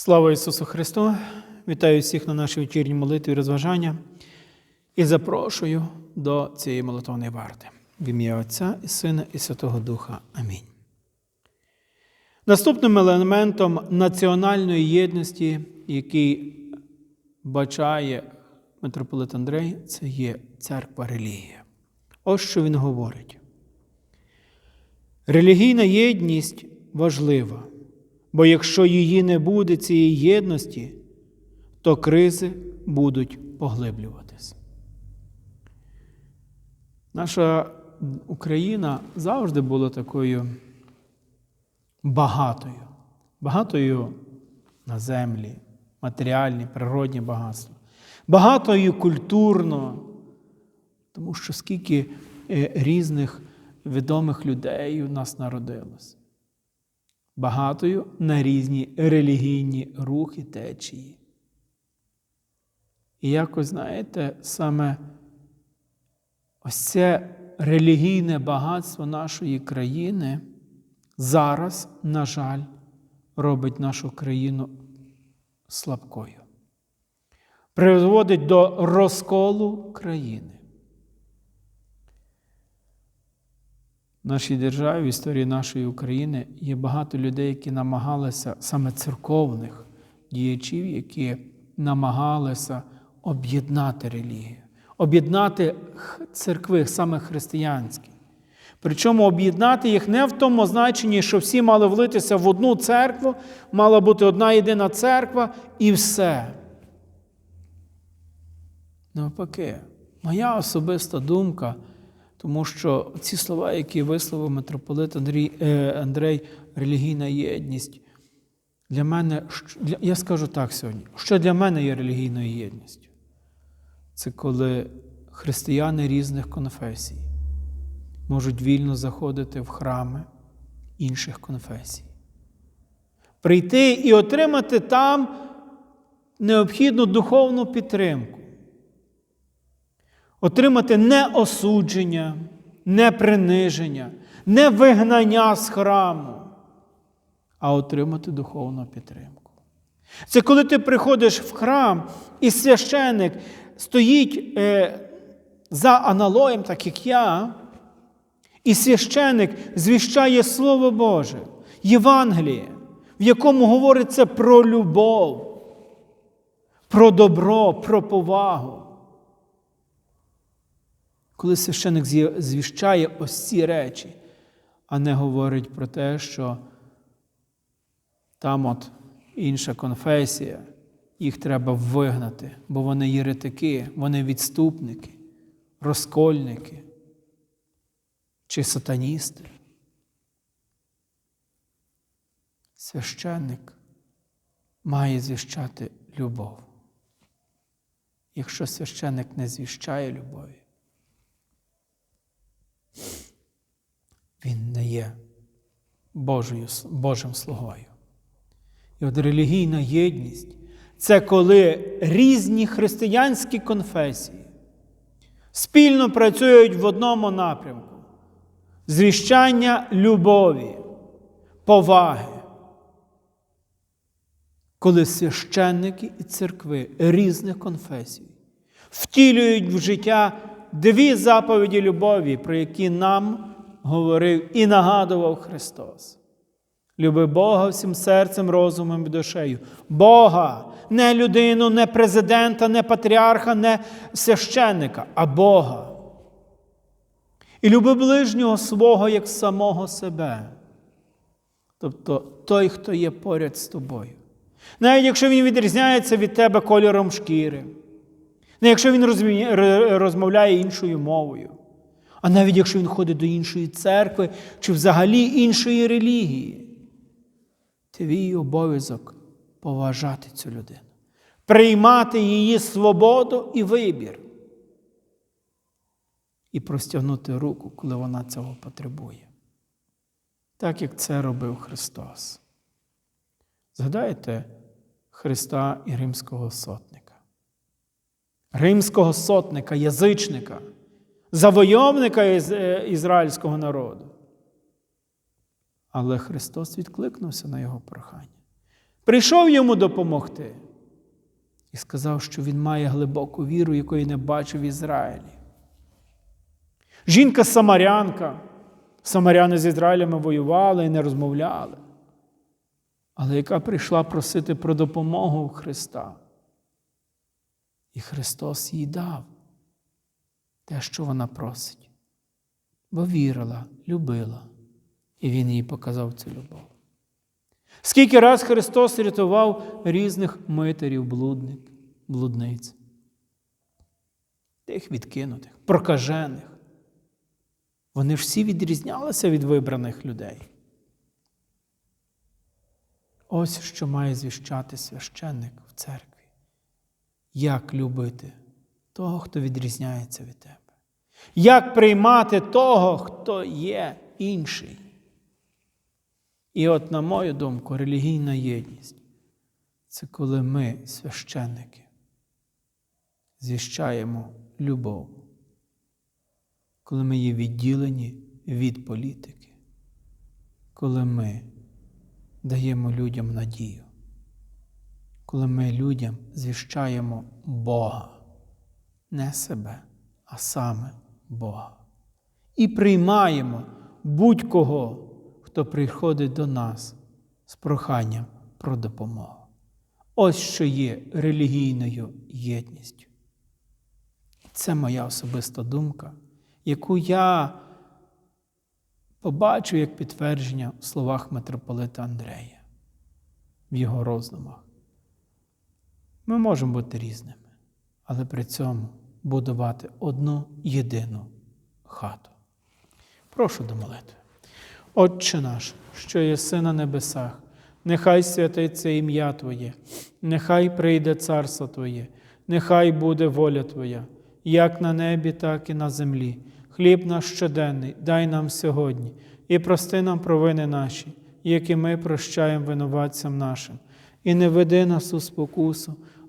Слава Ісусу Христу! Вітаю всіх на нашій вечірній молитві і розважання і запрошую до цієї молитовної варти. В ім'я Отця і Сина і Святого Духа. Амінь. Наступним елементом національної єдності, який бачає митрополит Андрей, це є церква релігія. Ось що він говорить. Релігійна єдність важлива, бо якщо її не буде, цієї єдності, то кризи будуть поглиблюватись. Наша Україна завжди була такою багатою, багатою на землі, матеріальні, природні багатства, багатою культурно, тому що скільки е, різних відомих людей у нас народилось. Багатою на різні релігійні рухи течії. І якось, знаєте, саме ось це релігійне багатство нашої країни зараз, на жаль, робить нашу країну слабкою. Приводить до розколу країни. В нашій державі, в історії нашої України є багато людей, які намагалися саме церковних діячів, які намагалися об'єднати релігію, об'єднати церкви, саме християнські. Причому об'єднати їх не в тому значенні, що всі мали влитися в одну церкву, мала бути одна єдина церква і все. Навпаки, моя особиста думка, тому що ці слова, які висловив митрополит Андрій, е, Андрей, релігійна єдність, для мене, я скажу так сьогодні, що для мене є релігійною єдністю? Це коли християни різних конфесій можуть вільно заходити в храми інших конфесій. Прийти і отримати там необхідну духовну підтримку. Отримати не осудження, не приниження, не вигнання з храму, а отримати духовну підтримку. Це коли ти приходиш в храм, і священик стоїть е, за аналоєм, так як я, і священик звіщає Слово Боже, Євангеліє, в якому говориться про любов, про добро, про повагу. Коли священик звіщає ось ці речі, а не говорить про те, що там от інша конфесія, їх треба вигнати, бо вони єретики, вони відступники, розкольники чи сатаністи. Священник має звіщати любов. Якщо священник не звіщає любові, він не є Божою, Божим слугою. І от релігійна єдність це коли різні християнські конфесії спільно працюють в одному напрямку звіщання любові, поваги. Коли священники і церкви різних конфесій втілюють в життя дві заповіді любові, про які нам говорив і нагадував Христос. Люби Бога всім серцем, розумом і душею. Бога, не людину, не президента, не патріарха, не священника, а Бога. І люби ближнього свого як самого себе. Тобто той, хто є поряд з тобою. Навіть якщо він відрізняється від тебе кольором шкіри, не якщо він розмовляє іншою мовою, а навіть якщо він ходить до іншої церкви чи взагалі іншої релігії, твій обов'язок поважати цю людину, приймати її свободу і вибір і простягнути руку, коли вона цього потребує. Так як це робив Христос. Згадайте Христа і римського сотника. Римського сотника, язичника, завойовника ізраїльського народу. Але Христос відкликнувся на його прохання. прийшов йому допомогти і сказав, що він має глибоку віру, якої не бачив в Ізраїлі. Жінка Самарянка. Самаряни з Ізраїлями воювали і не розмовляли, але яка прийшла просити про допомогу Христа. І Христос їй дав те, що вона просить, бо вірила, любила, і Він їй показав цю любов. Скільки раз Христос рятував різних митерів, блудник, блудниць, тих відкинутих, прокажених. Вони ж всі відрізнялися від вибраних людей. Ось що має звіщати священник в церкві. Як любити того, хто відрізняється від тебе. Як приймати того, хто є інший. І от, на мою думку, релігійна єдність це коли ми, священники, звіщаємо любов коли ми є відділені від політики, коли ми даємо людям надію, коли ми людям звіщаємо Бога, не себе, а саме Бога. І приймаємо будь-кого, хто приходить до нас з проханням про допомогу. Ось що є релігійною єдністю. Це моя особиста думка яку я побачу як підтвердження в словах митрополита Андрея в його роздумах. Ми можемо бути різними, але при цьому будувати одну єдину хату. Прошу до молитви. Отче наш, що єси на небесах, нехай святиться ім'я Твоє, нехай прийде царство Твоє, нехай буде воля Твоя, як на небі, так і на землі. Хліб наш щоденний, дай нам сьогодні, і прости нам провини наші, які ми прощаємо винуватцям нашим, і не веди нас у спокусу,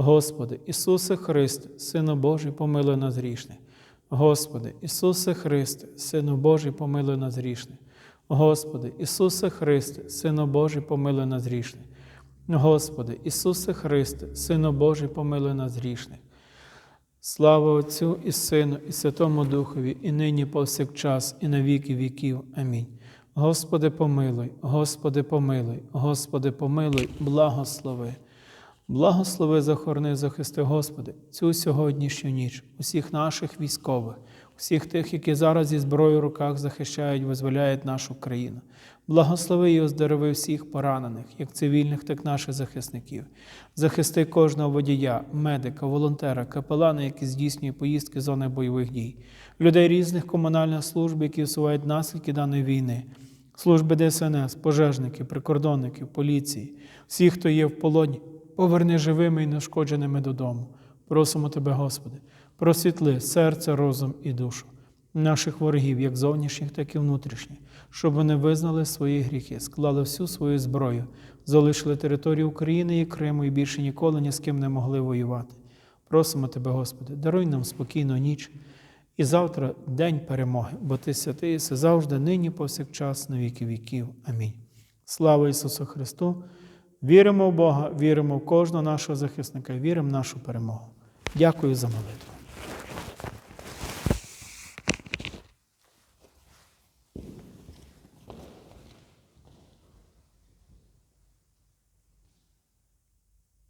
Господи, Ісусе Христе, Сину Божий, помилуй нас грішних. Господи, Ісусе Христе, Сину Божий, помилуй нас грішних. Господи, Ісусе Христе, Сину Божий, помилуй нас грішних. Господи, Ісусе Христе, Сину Божий, помилуй нас грішних. Слава Отцю і Сину, і Святому Духові, і нині повсякчас, і на віки віків. Амінь. Господи, помилуй, Господи, помилуй, Господи, помилуй, благослови. Благослови, захорони, захисти, Господи, цю сьогоднішню ніч, усіх наших військових, усіх тих, які зараз зі зброєю в руках захищають, визволяють нашу країну. Благослови і оздорови всіх поранених, як цивільних, так і наших захисників. Захисти кожного водія, медика, волонтера, капелана, які здійснює поїздки зони бойових дій, людей різних комунальних служб, які усувають наслідки даної війни, служби ДСНС, пожежників, прикордонників, поліції, всіх, хто є в полоні, поверни живими і нешкодженими додому. Просимо Тебе, Господи, просвітли серце, розум і душу наших ворогів, як зовнішніх, так і внутрішніх, щоб вони визнали свої гріхи, склали всю свою зброю, залишили територію України і Криму і більше ніколи ні з ким не могли воювати. Просимо Тебе, Господи, даруй нам спокійну ніч і завтра день перемоги, бо Ти святий, і завжди, нині, повсякчас, на віки віків. Амінь. Слава Ісусу Христу! Віримо в Бога, віримо в кожного нашого захисника, віримо в нашу перемогу. Дякую за молитву.